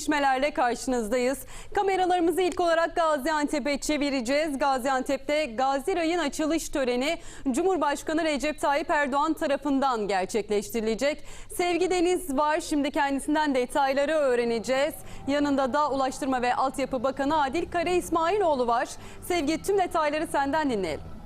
gelişmelerle karşınızdayız. Kameralarımızı ilk olarak Gaziantep'e çevireceğiz. Gaziantep'te Gazi Ray'ın açılış töreni Cumhurbaşkanı Recep Tayyip Erdoğan tarafından gerçekleştirilecek. Sevgi Deniz var. Şimdi kendisinden detayları öğreneceğiz. Yanında da Ulaştırma ve Altyapı Bakanı Adil Kara İsmailoğlu var. Sevgi tüm detayları senden dinleyelim.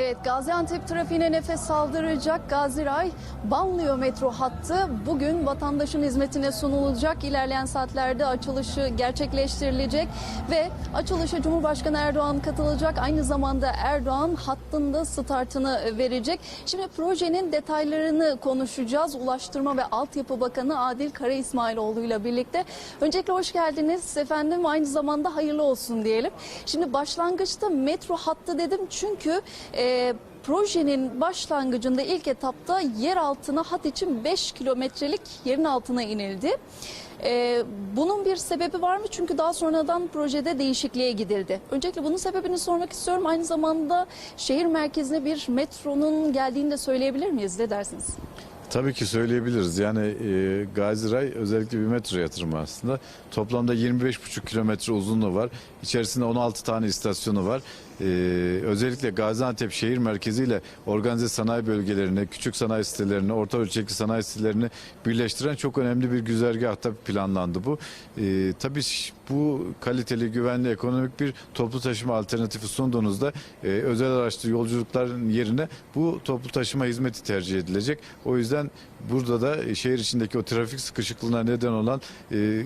Evet Gaziantep trafiğine nefes aldıracak Gaziray Banliyö metro hattı bugün vatandaşın hizmetine sunulacak. İlerleyen saatlerde açılışı gerçekleştirilecek ve açılışa Cumhurbaşkanı Erdoğan katılacak. Aynı zamanda Erdoğan hattında startını verecek. Şimdi projenin detaylarını konuşacağız. Ulaştırma ve Altyapı Bakanı Adil Kara İsmailoğlu ile birlikte. Öncelikle hoş geldiniz efendim. Aynı zamanda hayırlı olsun diyelim. Şimdi başlangıçta metro hattı dedim çünkü e, projenin başlangıcında ilk etapta yer altına hat için 5 kilometrelik yerin altına inildi. E, bunun bir sebebi var mı? Çünkü daha sonradan projede değişikliğe gidildi. Öncelikle bunun sebebini sormak istiyorum. Aynı zamanda şehir merkezine bir metronun geldiğini de söyleyebilir miyiz? Ne dersiniz? Tabii ki söyleyebiliriz. Yani e, Gaziray özellikle bir metro yatırımı aslında. Toplamda 25,5 kilometre uzunluğu var. İçerisinde 16 tane istasyonu var. E, özellikle Gaziantep şehir merkeziyle organize sanayi bölgelerini, küçük sanayi sitelerini, orta ölçekli sanayi sitelerini birleştiren çok önemli bir güzergahta planlandı bu. E, tabii bu kaliteli, güvenli, ekonomik bir toplu taşıma alternatifi sunduğunuzda e, özel araçlı yolculukların yerine bu toplu taşıma hizmeti tercih edilecek. O yüzden burada da e, şehir içindeki o trafik sıkışıklığına neden olan e,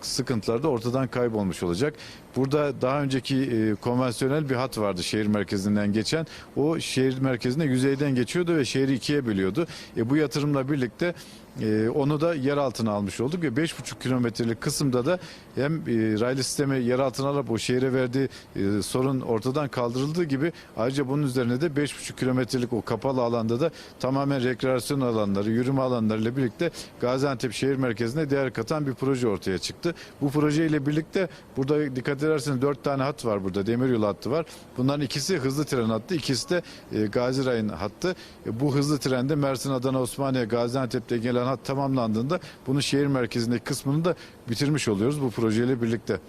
sıkıntılar da ortadan kaybolmuş olacak. Burada daha önceki e, konvansiyonel bir hat vardı şehir merkezinden geçen. O şehir merkezine yüzeyden geçiyordu ve şehri ikiye bölüyordu. E, bu yatırımla birlikte e, onu da yer altına almış olduk ve 5,5 kilometrelik kısımda da hem e, raylı sistemi yer altına alıp o şehre verdiği e, sorun ortadan kaldırıldığı gibi ayrıca bunun üzerine de 5,5 kilometrelik o kapalı alanda da tamamen rekreasyon alanları, yürüme alanlarıyla birlikte Gaziantep şehir merkezine değer katan bir proje ortaya çıktı. Bu projeyle birlikte burada dikkat ederseniz 4 tane hat var burada. Demiryolu hattı var. Bunların ikisi hızlı tren hattı, ikisi de e, Gaziray'ın hattı. E, bu hızlı trende Mersin, Adana, Osmaniye, Gaziantep'te gelen hat tamamlandığında bunun şehir merkezindeki kısmını da bitirmiş oluyoruz bu projeyle birlikte.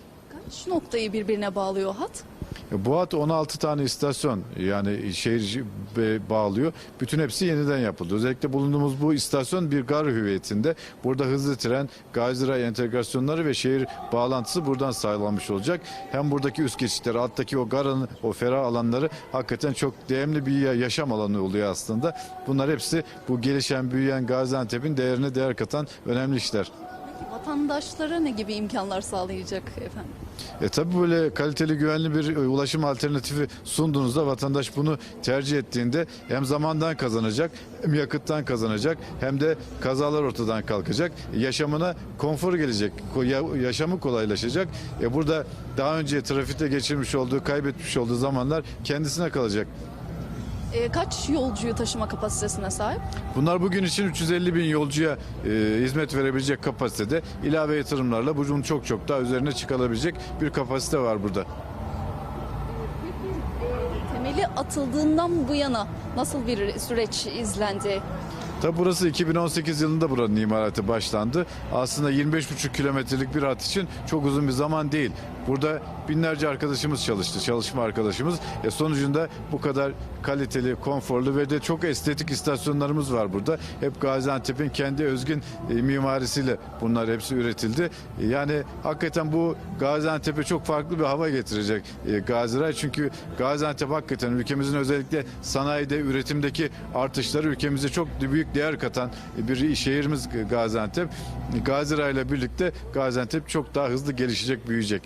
Kaç noktayı birbirine bağlıyor hat? E, Bu hat 16 tane istasyon yani şehir bağlıyor. Bütün hepsi yeniden yapıldı. Özellikle bulunduğumuz bu istasyon bir gar hüviyetinde. Burada hızlı tren, Gaziray entegrasyonları ve şehir bağlantısı buradan sağlanmış olacak. Hem buradaki üst geçitler, alttaki o garın, o ferah alanları hakikaten çok değerli bir ya- yaşam alanı oluyor aslında. Bunlar hepsi bu gelişen, büyüyen Gaziantep'in değerine değer katan önemli işler. Vatandaşlara ne gibi imkanlar sağlayacak efendim? E tabi böyle kaliteli güvenli bir e, ulaşım alternatifi sunduğunuzda vatandaş bunu tercih ettiğinde hem zamandan kazanacak hem yakıttan kazanacak hem de kazalar ortadan kalkacak. Yaşamına konfor gelecek. Yaşamı kolaylaşacak. E burada daha önce trafikte geçirmiş olduğu, kaybetmiş olduğu zamanlar kendisine kalacak. E, kaç yolcuyu taşıma kapasitesine sahip? Bunlar bugün için 350 bin yolcuya e, hizmet verebilecek kapasitede. ilave yatırımlarla bunun çok çok daha üzerine çıkılabilecek bir kapasite var burada. Temeli atıldığından bu yana nasıl bir süreç izlendi? Tabi burası 2018 yılında buranın imalatı başlandı. Aslında 25,5 kilometrelik bir hat için çok uzun bir zaman değil. Burada binlerce arkadaşımız çalıştı, çalışma arkadaşımız. E sonucunda bu kadar kaliteli, konforlu ve de çok estetik istasyonlarımız var burada. Hep Gaziantep'in kendi özgün e, mimarisiyle bunlar hepsi üretildi. E, yani hakikaten bu Gaziantep'e çok farklı bir hava getirecek e, Gaziray. Çünkü Gaziantep hakikaten ülkemizin özellikle sanayide, üretimdeki artışları ülkemize çok büyük değer katan bir şehrimiz Gaziantep. Gaziray ile birlikte Gaziantep çok daha hızlı gelişecek, büyüyecek.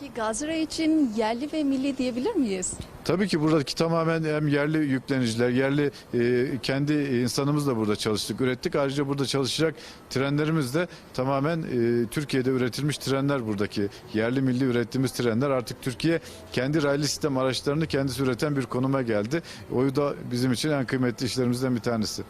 Peki Gaziray için yerli ve milli diyebilir miyiz? Tabii ki buradaki tamamen hem yerli yükleniciler, yerli e, kendi insanımızla burada çalıştık, ürettik. Ayrıca burada çalışacak trenlerimiz de tamamen e, Türkiye'de üretilmiş trenler buradaki. Yerli milli ürettiğimiz trenler artık Türkiye kendi raylı sistem araçlarını kendisi üreten bir konuma geldi. O da bizim için en kıymetli işlerimizden bir tanesi.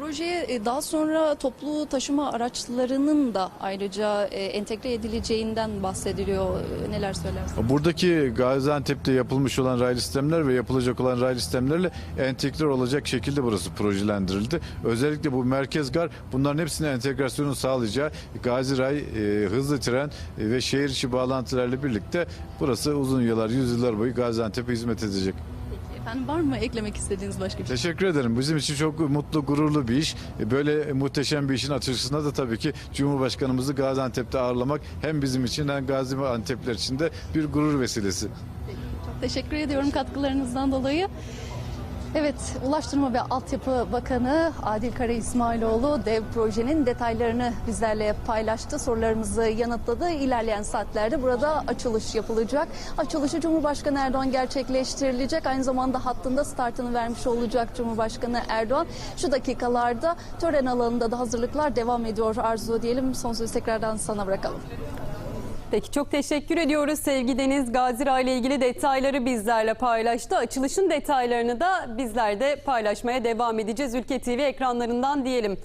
Projeye e, daha sonra toplu taşıma araçlarının da ayrıca e, entegre edileceğinden bahsediliyor. E, Neler söylersiniz? Buradaki Gaziantep'te yapılmış olan raylı sistemler ve yapılacak olan raylı sistemlerle entegre olacak şekilde burası projelendirildi. Özellikle bu merkez gar bunların hepsine entegrasyonu sağlayacağı Gazi Ray, hızlı tren ve şehir içi bağlantılarla birlikte burası uzun yıllar, yüzyıllar boyu Gaziantep'e hizmet edecek. Efendim var mı eklemek istediğiniz başka bir şey? Teşekkür ederim. Bizim için çok mutlu, gururlu bir iş. E, Böyle muhteşem bir işin açılışında da tabii ki Cumhurbaşkanımızı Gaziantep'te ağırlamak hem bizim için hem Gaziantep'ler için de bir gurur vesilesi. Çok teşekkür ediyorum katkılarınızdan dolayı. Evet, Ulaştırma ve Altyapı Bakanı Adil Kara İsmailoğlu dev projenin detaylarını bizlerle paylaştı. Sorularımızı yanıtladı. İlerleyen saatlerde burada açılış yapılacak. Açılışı Cumhurbaşkanı Erdoğan gerçekleştirilecek. Aynı zamanda hattında startını vermiş olacak Cumhurbaşkanı Erdoğan. Şu dakikalarda tören alanında da hazırlıklar devam ediyor Arzu diyelim. Son sözü tekrardan sana bırakalım. Peki çok teşekkür ediyoruz sevgili Deniz Gazira ile ilgili detayları bizlerle paylaştı. Açılışın detaylarını da bizler de paylaşmaya devam edeceğiz Ülke TV ekranlarından diyelim.